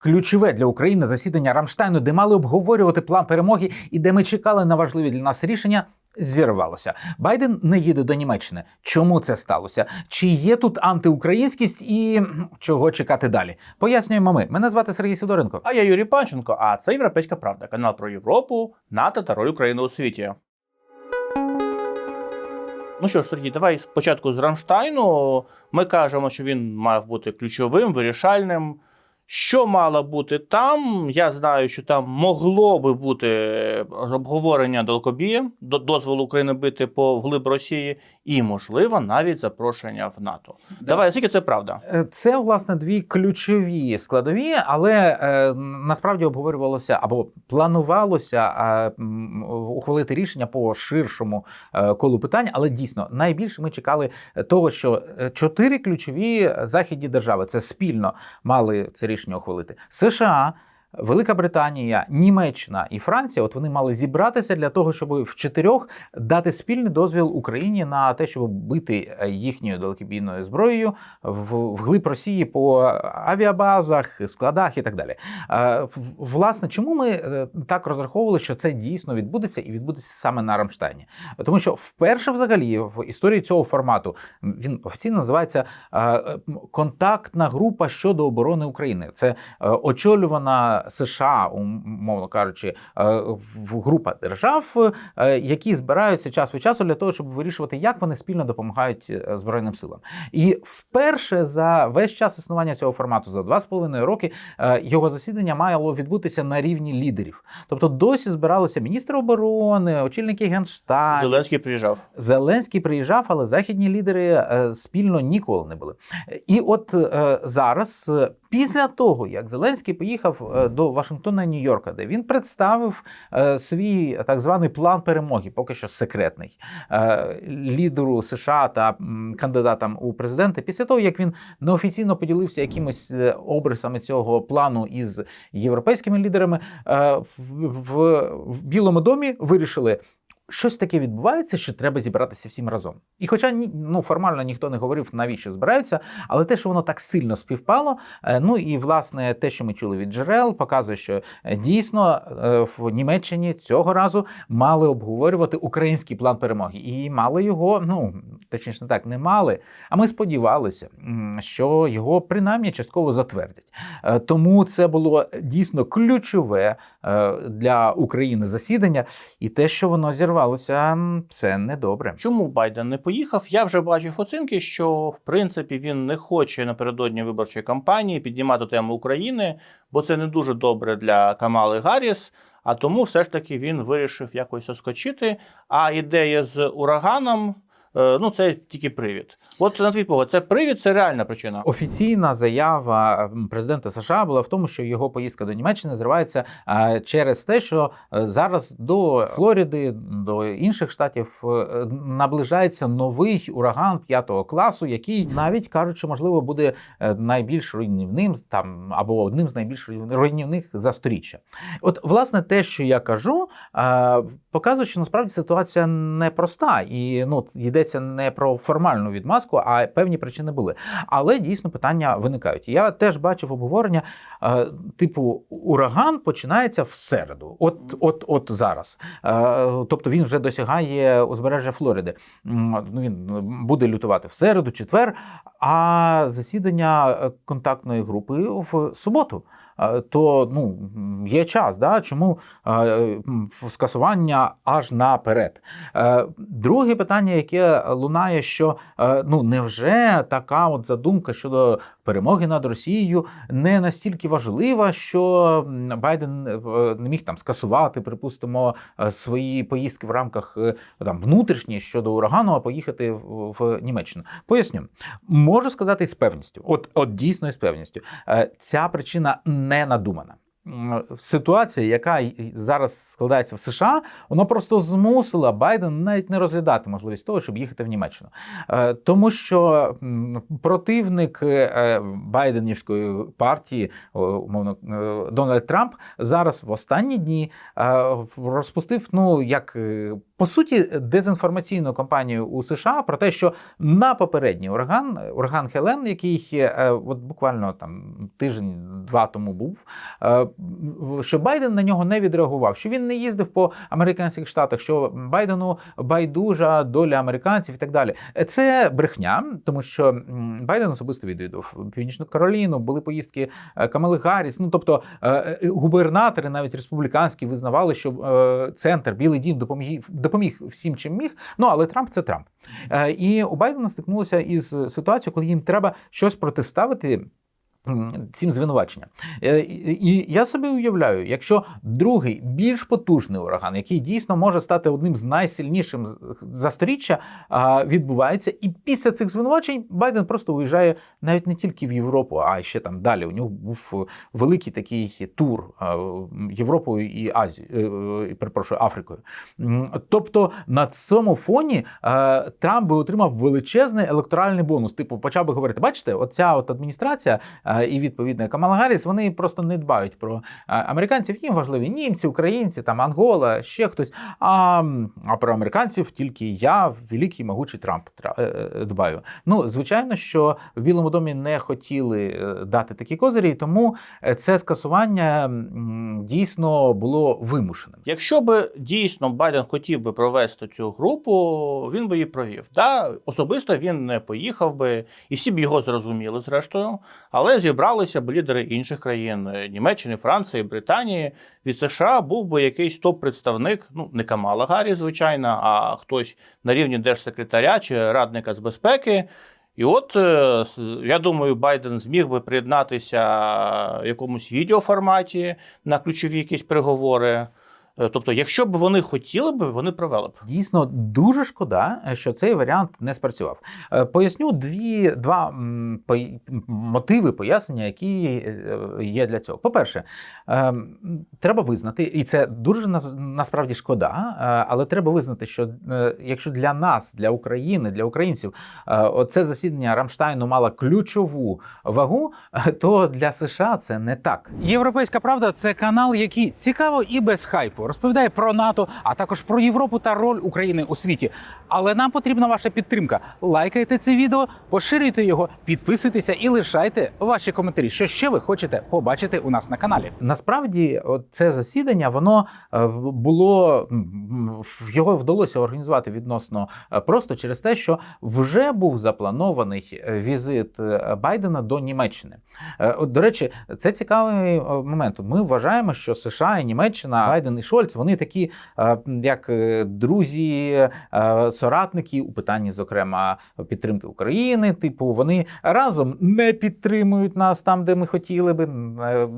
Ключове для України засідання Рамштайну, де мали обговорювати план перемоги і де ми чекали на важливі для нас рішення. Зірвалося. Байден не їде до Німеччини. Чому це сталося? Чи є тут антиукраїнськість і чого чекати далі? Пояснюємо ми. Мене звати Сергій Сидоренко. А я Юрій Панченко, а це Європейська Правда, канал про Європу, НАТО та роль України у світі. Ну що ж, Сергій, давай спочатку з Рамштайну. Ми кажемо, що він мав бути ключовим, вирішальним. Що мало бути там? Я знаю, що там могло би бути обговорення Долкобія, до- дозволу України бити по вглиб Росії, і, можливо, навіть запрошення в НАТО. Давай, скільки це правда? Е, Це власне дві ключові складові, але е, насправді обговорювалося або планувалося е, ухвалити рішення по ширшому е, колу питань. Але дійсно найбільше ми чекали того, що е, чотири ключові західні держави це спільно мали це рішення ухвалити. США. Велика Британія, Німеччина і Франція, от вони мали зібратися для того, щоб в чотирьох дати спільний дозвіл Україні на те, щоб бити е, їхньою далекобійною зброєю в вглиб Росії по авіабазах, складах і так далі. Е, Власне, чому ми е, так розраховували, що це дійсно відбудеться і відбудеться саме на Рамштайні? Тому що вперше, взагалі, в історії цього формату він офіційно називається контактна група щодо оборони України. Це очолювана США, умовно кажучи, е, в- група держав, е, які збираються час від часу для того, щоб вирішувати, як вони спільно допомагають е, збройним силам. І вперше за весь час існування цього формату, за два з половиною роки, його засідання мало відбутися на рівні лідерів. Тобто досі збиралися міністри оборони, очільники генштабу, Зеленський приїжджав. Зеленський приїжджав, але західні лідери спільно ніколи не були. І от зараз, після того, як Зеленський поїхав е, до Вашингтона і Нью-Йорка, де він представив е, свій так званий план перемоги, поки що секретний, е, лідеру США та кандидатам у президенти, після того як він неофіційно поділився якимось обрисами цього плану із європейськими лідерами, в Білому домі вирішили щось таке відбувається, що треба зібратися всім разом. І хоча ну, формально ніхто не говорив, навіщо збираються, але те, що воно так сильно співпало, е, ну і власне те, що ми чули від джерел, показує, що е, дійсно е, в Німеччині цього разу мали обговорювати український план перемоги. І мали його, ну точніше так, не мали. А ми сподівалися, що його принаймні частково затвердять. Тому це було дійсно ключове для України засідання, і те, що воно зірвалося, м, це недобре. Чому Байден не поїхав? Я вже бачив оцінки, що в принципі він не хоче напередодні виборчої кампанії піднімати тему України, бо це не дуже добре для Камали Гарріс. А тому все ж таки він вирішив якось оскочити. А ідея з ураганом. Е, Ну, це тільки привід. От на твій погляд, це привід, це реальна причина. Офіційна заява президента США була в тому, що його поїздка до Німеччини зривається е, через те, що е, зараз до Флориди, до інших штатів наближається новий ураган п'ятого класу, який навіть кажуть, що можливо буде найбільш руйнівним там або одним з найбільш руйнівних за сторіччя. От, власне, те, що я кажу, показує, що насправді ситуація непроста, і ну йдеться не про формальну відмазку, а певні причини були. Але дійсно питання виникають. Я теж бачив обговорення, е, типу, ураган починається в середу, от, от, от зараз. Е, тобто він вже досягає узбережжя Флориди. Ну, він буде лютувати в середу, четвер, а засідання контактної групи в суботу. То ну є час, да? чому скасування аж наперед. Е, Друге питання, яке лунає, що е, ну невже така от задумка щодо перемоги над Росією не настільки важлива, що Байден е, не міг там скасувати, припустимо, свої поїздки в рамках там внутрішні щодо урагану, а поїхати в, Німеччину. Поясню, можу сказати з певністю, от, от дійсно з певністю, ця причина не надумана. Ситуація, яка зараз складається в США, вона просто змусила Байдена навіть не розглядати можливість того, щоб їхати в Німеччину. Е, Тому що противник е, Байденівської партії, умовно, е, Дональд Трамп, зараз в останні дні е, розпустив, ну як е, по суті дезінформаційну кампанію у США про те, що на попередній ураган, ураган Хелен, який е, от буквально там тиждень-два тому був, е, що Байден на нього не відреагував, що він не їздив по американських штатах, що Байдену байдужа доля американців і так далі. Це брехня, тому що Байден особисто відвідав Північну Кароліну, були поїздки е, Камали Гарріс. Ну тобто е, е, губернатори, навіть республіканські, визнавали, що е, центр Білий Дім допоміг допоміг всім, чим міг. Ну але Трамп це Трамп. Е, І у Байдена стикнулося із ситуацією, коли їм треба щось протиставити. Цим звинуваченням. Е, І я собі уявляю, якщо другий більш потужний ураган, який дійсно може стати одним з найсильнішим за сторіччя, відбувається, і після цих звинувачень Байден просто виїжджає навіть не тільки в Європу, а ще там далі. У нього був великий такий тур Європою і Азією, е, е, перепрошую, Африкою. Тобто на цьому фоні е, Трамп би отримав величезний електоральний бонус. Типу, почав би говорити: бачите, оця от адміністрація е, і відповідно Камала Гарріс, вони просто не дбають про американців. Їм важливі німці, українці, там Ангола, ще хтось. А, а про американців тільки я, великий могучий Трамп, тра- е, е, дбаю. Ну, звичайно, що в Білому домі не хотіли е, дати такі козирі, тому це скасування дійсно було вимушеним. Якщо би дійсно Байден хотів би провести цю групу, він би її провів. Да? Особисто він не поїхав би, і всі б його зрозуміли, зрештою. Але зібралися б лідери інших країн е, Німеччини, Франції, Британії. Від США був би якийсь топ-представник, ну не Камала Гаррі, звичайно, а хтось на рівні держсекретаря чи радника з безпеки. І от е, я думаю, Байден зміг би приєднатися в якомусь відеоформаті на ключові якісь переговори. Е, Тобто, якщо б вони хотіли б, вони провели б. Дійсно, дуже шкода, що цей варіант не спрацював. Е, Поясню дві два м, мотиви пояснення, які е, є для цього. По-перше, е, треба визнати, і це дуже насправді шкода, е, але треба визнати, що е, якщо для нас, для України, для українців, е, оце засідання Рамштайну мало ключову вагу, е, то для США це не так. Європейська правда це канал, який цікаво і без хайпу розповідає про НАТО, а також про Європу та роль України у світі. Але нам потрібна ваша підтримка. Лайкайте це відео, поширюйте його, підписуйтеся і лишайте ваші коментарі. Що ще ви хочете побачити у нас на каналі? Насправді, це засідання воно е, було його вдалося організувати відносно е, просто через те, що вже був запланований е, візит Байдена до Німеччини. До речі, це цікавий момент. Ми вважаємо, що США і Німеччина, Байден і Шольц, вони такі, е, як е, друзі, е, соратники у питанні, зокрема, підтримки України. Типу, вони разом не підтримують нас там, де ми хотіли би,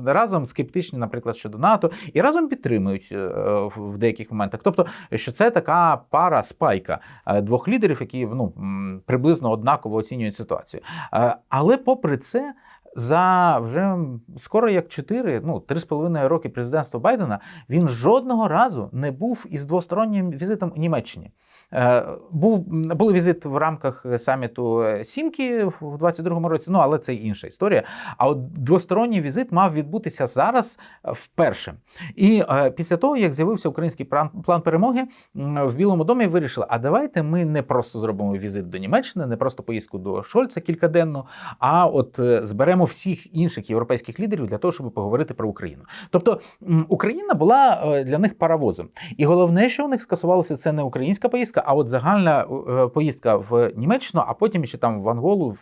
разом скептичні, наприклад, щодо НАТО, і разом підтримують в деяких моментах. Тобто, що це така пара спайка двох лідерів, які ну приблизно однаково оцінюють ситуацію. Але попри це. За вже скоро як 4, ну 3,5 роки президентства Байдена він жодного разу не був із двостороннім візитом у Німеччині. Е, Був був візит в рамках саміту е, Сімки в 22-му році. Ну але це інша історія. А от двосторонній візит мав відбутися зараз е, вперше. І після того, як з'явився український план, перемоги, в Білому домі вирішили: а давайте ми не просто зробимо візит до Німеччини, не просто поїздку до Шольца кількаденну, а от зберемо всіх інших європейських лідерів для того, щоб поговорити про Україну. Тобто Україна була для них паровозом. І головне, що у них скасувалося, це не українська поїздка, а от загальна е, поїздка в Німеччину, а потім ще там в Анголу,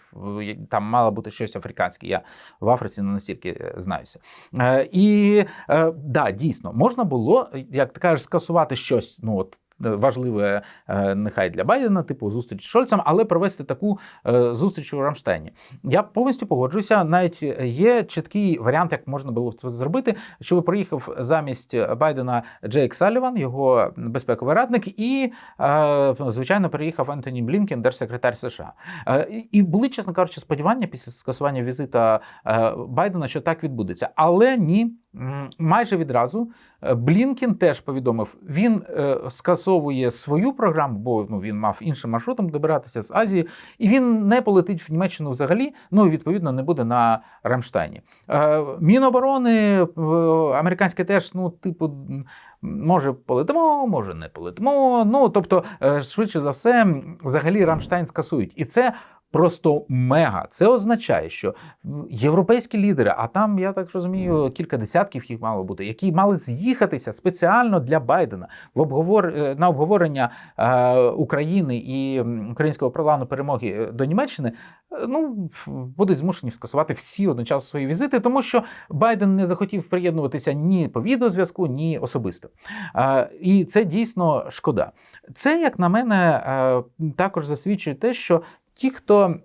там мало бути щось африканське. Я в Африці не настільки е, знаюся. Е, І е, да, дійсно, можна було, як ти кажеш, скасувати щось. Ну от. Важливе е, нехай для Байдена, типу зустріч з Шольцем, але провести таку е, зустріч у Рамштайні. Я повністю погоджуюся. Навіть є чіткий варіант, як можна було це зробити, щоб приїхав замість Байдена Джейк Саліван, його безпековий радник, і е, звичайно приїхав Ентоні Блінкен, держсекретар США. І- були, чесно кажучи, сподівання після скасування візита Байдена, що так відбудеться. Але ні. Майже відразу е, Блінкін теж повідомив, він е, скасовує свою програму, бо ну, він мав іншим маршрутом добиратися з Азії, і він не полетить в Німеччину взагалі. Ну і відповідно не буде на Рамштайні. Е, Міноборони американське теж, ну, типу, може полетимо, може не полетимо. Ну тобто, швидше за все, взагалі Рамштайн скасують. І це. Просто мега. Це означає, що європейські лідери, а там, я так розумію, кілька десятків їх мало бути, які мали з'їхатися спеціально для Байдена в обговор... е, на обговорення е, України і українського плану перемоги е, до Німеччини, е, ну будуть змушені скасувати всі одночасно свої візити, тому що Байден не захотів приєднуватися ні по відеозв'язку, ні особисто. Е, І це дійсно шкода. Це, як на мене, е, також засвідчує те, що ті, хто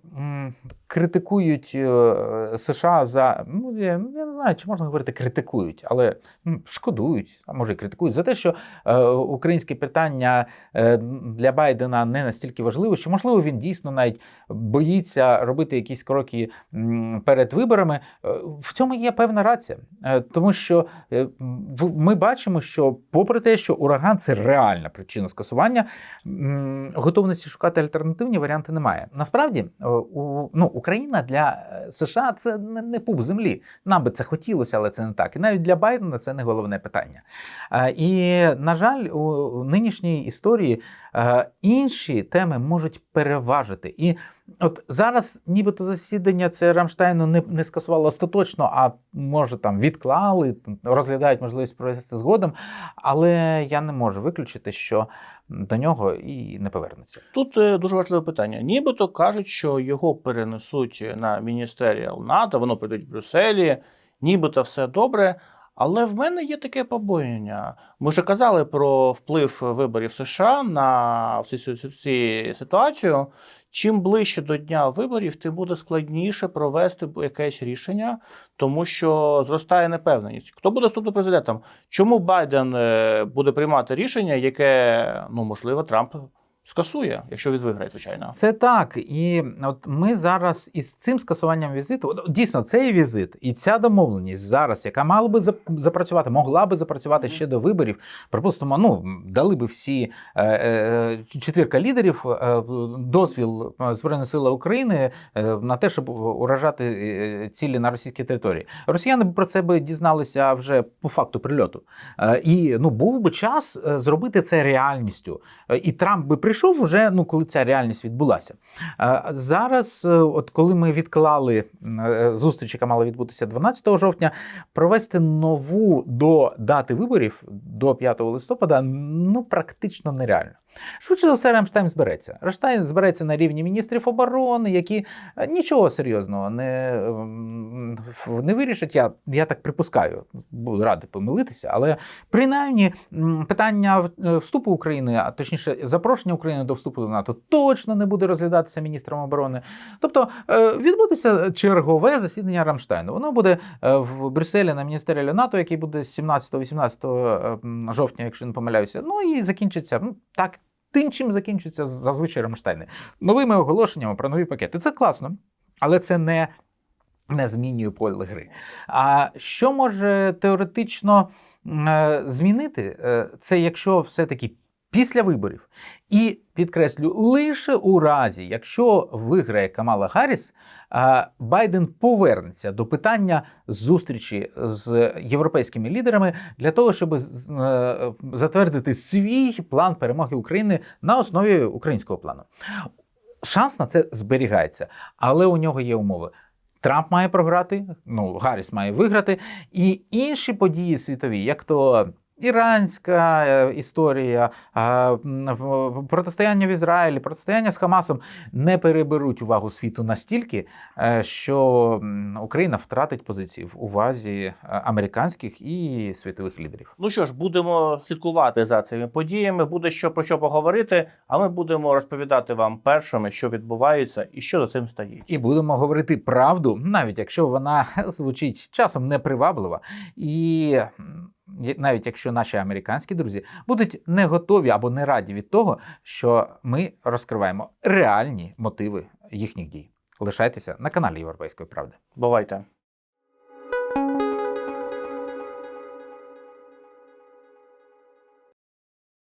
критикують е, США за ну я, не знаю, чи можна говорити критикують, але шкодують, а може і критикують за те, що е, українське питання е, для Байдена не настільки важливе, що можливо він дійсно навіть боїться робити якісь кроки перед виборами. В цьому є певна рація, тому що в- ми бачимо, що попри те, що ураган це реальна причина скасування, готовності шукати альтернативні варіанти немає. Насправді, е, ну, Україна для е, США це не, пуп землі. Нам би це хотілося, але це не так. І навіть для Байдена це не головне питання. Е, І, на жаль, у нинішній історії інші теми можуть переважити. І от зараз, нібито засідання це Рамштайну не, не скасувало остаточно, а може там відклали, розглядають можливість провести згодом. Але я не можу виключити, що до нього і не повернуться. Тут е, дуже важливе питання. Нібито кажуть, що його перенесуть на міністеріал НАТО, воно прийдуть в Брюсселі, нібито все добре. Але в мене є таке побоєння. Ми вже казали про вплив виборів США на всю цю ситуацію. Чим ближче до дня виборів, тим буде складніше провести якесь рішення, тому що зростає непевненість. Хто буде наступним президентом? Чому Байден е, буде приймати рішення, яке ну можливо Трамп скасує, якщо він виграє, звичайно. Це так. І от ми зараз із цим скасуванням візиту, дійсно, цей візит і ця домовленість зараз, яка мала би запрацювати, могла би запрацювати ще до виборів. Припустимо, ну дали би всі е, е, четвірка лідерів е, дозвіл е, Збройних сил України е, на те, щоб уражати е, цілі на російській території. Росіяни б про це би дізналися вже по факту прильоту. Е, І ну був би час зробити це реальністю. І Трамп би прийшов вже, ну коли ця реальність відбулася. Е, Зараз, е, от коли ми відклали е, зустріч, яка мала відбутися 12 жовтня, провести нову до дати виборів до 5 листопада ну практично нереально. Швидше за все, Рамштайн збереться. Рамштайн збереться на рівні міністрів оборони, які е, нічого серйозного не, ем, не вирішать. Я, я так припускаю, буду радий помилитися, але принаймні питання е, вступу України, а точніше запрошення України до вступу до НАТО, точно не буде розглядатися міністром оборони. Тобто е, відбудеться чергове засідання Рамштайну. Воно буде в Брюсселі на міністеріалі НАТО, який буде 17-18 жовтня, якщо не помиляюся. Ну і закінчиться ну, так. Тим, чим закінчуються зазвичай Рамштайни. Новими оголошеннями про нові пакети. Це класно, але це не, не змінює поле гри. А що може теоретично е, змінити? Е, Це якщо все-таки після виборів. І підкреслю, лише у разі, якщо виграє Камала Гарріс, Байден повернеться до питання зустрічі з європейськими лідерами для того, щоб е, затвердити свій план перемоги України на основі українського плану. Шанс на це зберігається, але у нього є умови. Трамп має програти, ну Гарріс має виграти, і інші події світові, як то іранська е, історія, в- протистояння в Ізраїлі, протистояння з Хамасом не переберуть увагу світу настільки, е, що Україна втратить позиції в увазі е, американських і світових лідерів. Ну що ж, будемо слідкувати за цими подіями, буде що про що поговорити, а ми будемо розповідати вам першими, що відбувається і що за цим стоїть. І будемо говорити правду, навіть якщо вона звучить часом неприваблива. І навіть якщо наші американські друзі будуть не готові або не раді від того, що ми розкриваємо реальні мотиви їхніх дій. Лишайтеся на каналі Європейської правди. Бувайте.